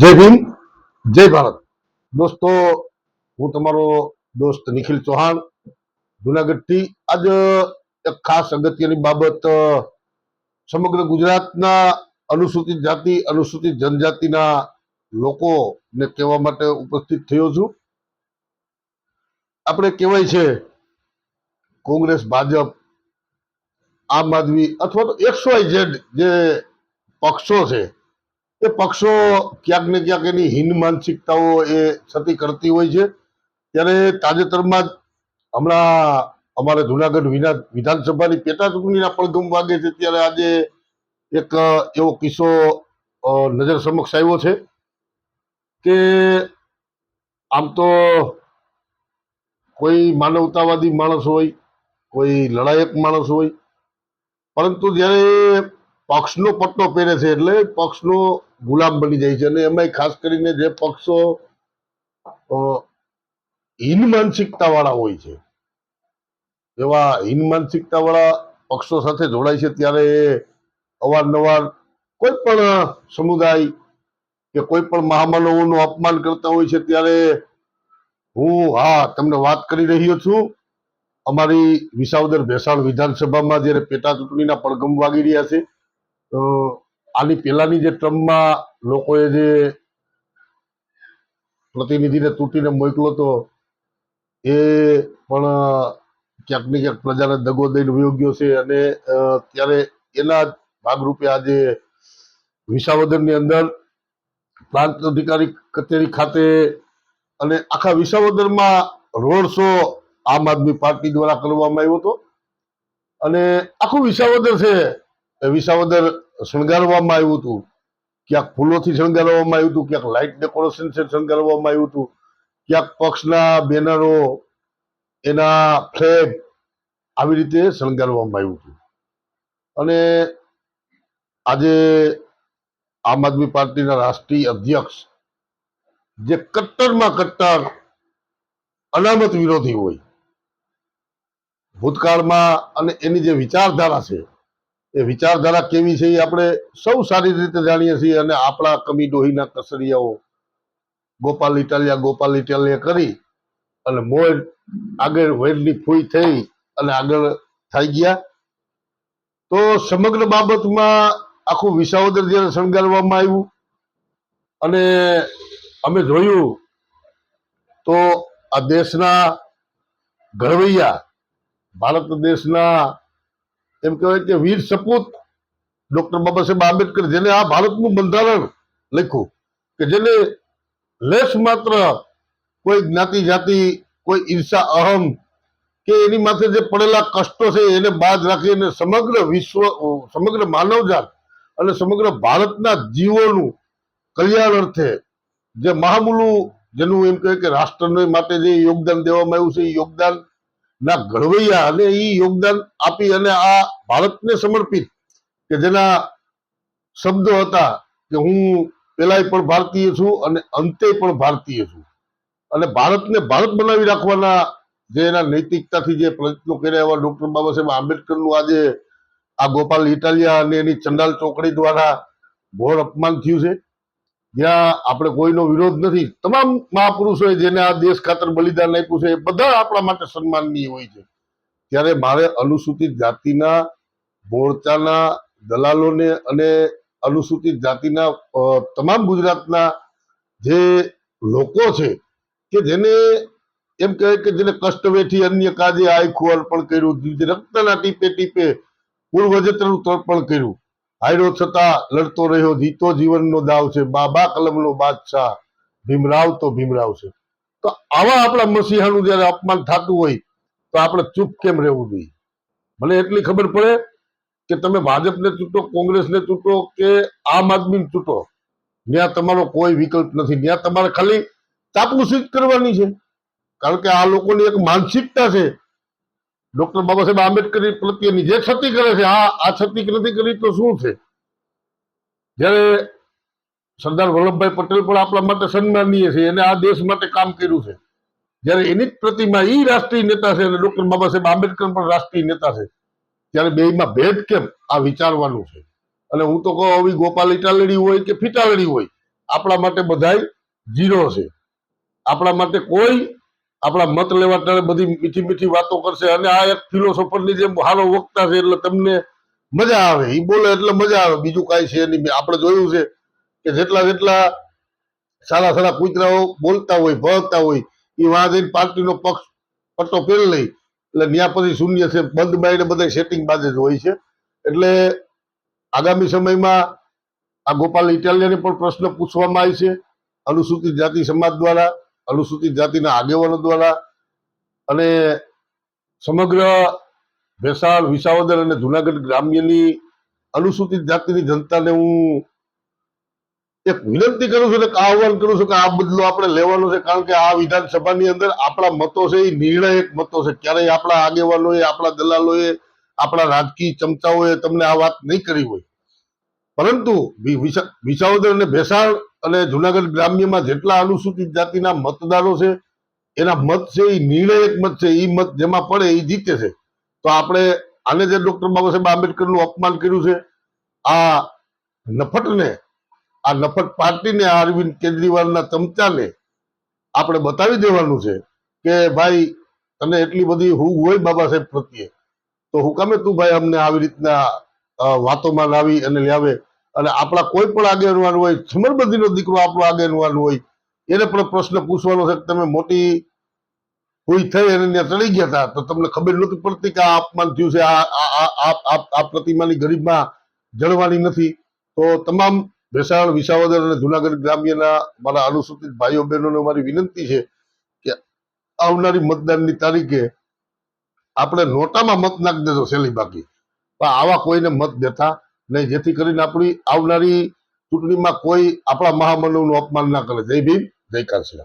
જય ભીમ, જય ભારત. દોસ્તો, હું તમારો દોસ્ત નિખિલ ચૌહાણ જુનાગઢથી આજ એક ખાસ અગત્યની બાબત સમગ્ર ગુજરાતના અનુસૂચિત જાતિ, અનુસૂચિત જનજાતિના લોકોને કહેવા માટે ઉપસ્થિત થયો છું. આપણે કહેવાય છે, કોંગ્રેસ, ભાજપ, આમ આદમી અથવા તો એક્સ જે પક્ષો છે એ પક્ષો ક્યાંક ને ક્યાંક એની હિન માનસિકતાઓ એ છતી કરતી હોય છે. ત્યારે તાજેતરમાં જ હમણાં અમારે જુનાગઢ વિધાનસભાની પેટા ચૂંટણીના પડઘમ વાગે છે. ત્યારે આજે એક એવો કિસ્સો નજર સમક્ષ આવ્યો છે કે આમ તો કોઈ માનવતાવાદી માણસ હોય, કોઈ લડાયક માણસ હોય, પરંતુ જ્યારે પક્ષનો પટ્ટો પહેરે છે એટલે પક્ષનો ગુલામ બની જાય છે. અને એમાંય ખાસ કરીને જે પક્ષો હીન માનસિકતા વાળા હોય છે. એવા હીન માનસિકતા વાળા પક્ષો સાથે જોડાય છે ત્યારે અવારનવાર કોઈ પણ સમુદાય કે કોઈ પણ મહામાનવોનું અપમાન કરતા હોય છે ત્યારે હું, હા, તમને વાત કરી રહ્યો છું. અમારી વિસાવદર ભેસાણ વિધાનસભામાં જ્યારે પેટા ચૂંટણીના પડઘમ વાગી રહ્યા છે આની પહેલાની જે ટર્મમાં લોકોએ જે પ્રતિનિધિને તૂટીને મોકલો તો એ પણ ક્યાંક ને ક્યાંક પ્રજાને દગો દઈને વયોગ્યો છે અને ત્યારે એના જ ભાગરૂપે આજે વિસાવદરની અંદર પ્રાંત અધિકારી કચેરી ખાતે અને આખા વિસાવદરમાં રોડ શો આમ આદમી પાર્ટી દ્વારા કરવામાં આવ્યો હતો. અને આખું વિસાવદર છે. વિસાવદર શણગારવામાં આવ્યું હતું. ક્યાંક ફૂલોથી શણગારવામાં આવ્યું હતું, ક્યાંક લાઇટ ડેકોરેશન છે શણગારવામાં આવ્યું હતું, ક્યાંક પક્ષના બેનરો એના ફ્લેગ આવી રીતે શણગારવામાં આવ્યું હતું. અને આજે આમ આદમી પાર્ટીના રાષ્ટ્રીય અધ્યક્ષ જે કટ્ટરમાં કટ્ટર અનામત વિરોધી હોય, ભૂતકાળમાં અને એની જે વિચારધારા છે એ વિચારધારા કેવી છે એ આપણે સૌ સારી રીતે જાણીએ છીએ અને આપણા કમી ડોહીના કસરિયાઓ ગોપાલ ઇટાલિયા ગોપાલ ઇટાલિયા કરી અને મોર આગળ વેરની ફૂઈ થઈ અને આગળ થઈ ગયા. તો સમગ્ર બાબતમાં આખું વિસાવદર જ્યારે શણગારવામાં આવ્યું અને અમે જોયું તો આ દેશના ઘડવૈયા, ભારત દેશના એમ કહેવાય કે વીર સપૂત, ડોક્ટર બાબા સાહેબ આંબેડકર, જેને આ ભારતનું બંધારણ લખ્યું કે જેને લેશ માત્ર કોઈ જ્ઞાતિ જાતિ, કોઈ ઈર્ષા અહમ કે એની માથે જે પડેલા કષ્ટો છે એને બાદ રાખીને સમગ્ર વિશ્વ, સમગ્ર માનવજાત અને સમગ્ર ભારતના જીવોનું કલ્યાણ અર્થે જે મહામૂલું, જેનું એમ કહે કે રાષ્ટ્રને માટે જે યોગદાન દેવામાં આવ્યું છે, એ યોગદાન ના, ઘડવૈયા અને એ યોગદાન આપી અને આ ભારતને સમર્પિત કે જેના શબ્દો હતા કે હું પેલાય પણ ભારતીય છું અને અંતે પણ ભારતીય છું. અને ભારતને ભારત બનાવી રાખવાના જે એના નૈતિકતાથી જે પ્રયત્નો કર્યા એવા ડોક્ટર બાબા સાહેબ આંબેડકરનું આજે આ ગોપાલ ઇટાલિયા અને એની ચંડાલ ચોકડી દ્વારા ઘોર અપમાન થયું છે. જ્યાં આપણે કોઈનો વિરોધ નથી. તમામ મહાપુરુષોએ જેને આ દેશ ખાતર બલિદાન આપ્યું છે એ બધા આપણા માટે સન્માનનીય હોય છે. ત્યારે મારે અનુસૂચિત જાતિના, મોરચાના, દલાલોને અને અનુસૂચિત જાતિના તમામ ગુજરાતના જે લોકો છે કે જેને એમ કહે કે જેને કષ્ટ વેઠી અન્ય કાજે આખું અર્પણ કર્યું રક્તના ટીપે ટીપે પૂર્વજત્રનું તર્પણ કર્યું. હાયરો છતાં લડતો રહ્યો, જીતો જીવનનો દાવ છે. બાબા કલમનો બાદશાહ ભીમરાવ તો ભીમરાવ છે. તો આવા આપણા મસીહાનું જયારે અપમાન થતું હોય, તો આપણે ચૂપ કેમ રહેવું જોઈએ? મને એટલી ખબર પડે કે તમે ભાજપને ચૂંટો, કોંગ્રેસને ચૂંટો કે આમ આદમીને ચૂંટો. ત્યાં તમારો કોઈ વિકલ્પ નથી. ત્યાં તમારે ખાલી ચાપલુસી જ કરવાની છે. કારણ કે આ લોકોની એક માનસિકતા છે ડોક્ટર બાબા સાહેબ આંબેડકર પ્રત્યેની જે છતી કરે છે, આ આ છતી નથી કરી તો શું છે? જ્યારે સરદાર વલ્લભભાઈ પટેલ પણ આપણા માટે સન્માનીય છે, એને આ દેશ માટે કામ કર્યું છે. જ્યારે એની જ પ્રતિમા ઈ રાષ્ટ્રીય નેતા છે અને ડોક્ટર બાબા સાહેબ આંબેડકર પણ રાષ્ટ્રીય નેતા છે, ત્યારે બેમાં ભેદ કેમ આ વિચારવાનું છે? અને હું તો કહું, આવી ગોપાલ ઇટાલડી હોય કે ફિટાલડી હોય, આપણા માટે બધાય જીરો છે. આપણા માટે કોઈ આપણા મત લેવા ટાણે બધી મીઠી મીઠી વાતો કરશે અને આ એક ફિલોસોફરની જેમ હારો વક્તા છે એટલે તમને મજા આવે. એ બોલે એટલે મજા આવે. બીજું કાંઈ છે નહીં. આપણે જોયું છે કે જેટલા જેટલા સારા સારા કૂતરાઓ બોલતા હોય ભળતા હોય એ વાં જઈને પાર્ટીનો પક્ષ પટ્ટો પહેરી લઈ એટલે ત્યાં પછી શૂન્ય છે. બંધ બાઈને બધા સેટિંગ બાજુ જ હોય છે. એટલે આગામી સમયમાં આ ગોપાલ ઇટાલિયાને પણ પ્રશ્ન પૂછવામાં આવે છે. અનુસૂચિત જાતિ સમાજ દ્વારા અનુસૂચિત જાતિના આગેવાનો દ્વારા અને સમગ્ર ભેસાળ વિસાવદર અને જુનાગઢ ગ્રામ્યની અનુસૂચિત જાતિની જનતાને હું એક વિનંતી કરું છું એક આહવાન કરું છું કે આ બદલો આપણે લેવાનો છે, કારણ કે આ વિધાનસભાની અંદર આપણા મતો છે, એ નિર્ણાયક મતો છે. ક્યારેય આપણા આગેવાનોએ, આપણા દલાલોએ, આપણા રાજકીય ચમચાઓએ તમને આ વાત નહીં કરી હોય. પરંતુ વિસાવદર અને ભેસાળ અને જુનાગઢ ગ્રામ્યમાં જેટલા અનુસૂચિત જાતિના મતદારો છે, એના મત છે એ નિર્ણાયક મત છે એ મત જેમાં પડે એ જીતે છે. તો આપણે આને જે ડોક્ટર બાબા સાહેબ આંબેડકરનું અપમાન કર્યું છે, આ નફટને, આ નફટ પાર્ટીને આ અરવિંદ કેજરીવાલના ચમચાને આપણે બતાવી દેવાનું છે કે ભાઈ, તને એટલી બધી હું હોય બાબા સાહેબ પ્રત્યે. તો હું કામે તું ભાઈ અમને આવી રીતના વાતોમાં લાવી અને લાવે અને આપણા કોઈ પણ આગેવાન હોય સમરબંધીનો દીકરો આપણો આગેવાન હોય, એને પણ પ્રશ્ન પૂછવાનો છે કે તમે મોટી કોઈ થઈ અને ત્યાં ચડી ગયા હતા, તો તમને ખબર નહોતી પડતી કે આ અપમાન થયું છે, આ પ્રતિમાની ગરીબમાં જળવાની નથી. તો તમામ ભેસાણ, વિસાવદર અને જુનાગઢ ગ્રામ્યના મારા અનુસૂચિત ભાઈઓ બહેનોને મારી વિનંતી છે કે આવનારી મતદાનની તારીખે આપણે નોટામાં મત નાખી દેજો સહેલી બાકી. પણ આવા કોઈને મત દેતા નહીં જેથી કરીને આપણી આવનારી ચૂંટણીમાં કોઈ આપણા મહામંડળનું અપમાન ના કરે. જય ભીમ, જય કાશી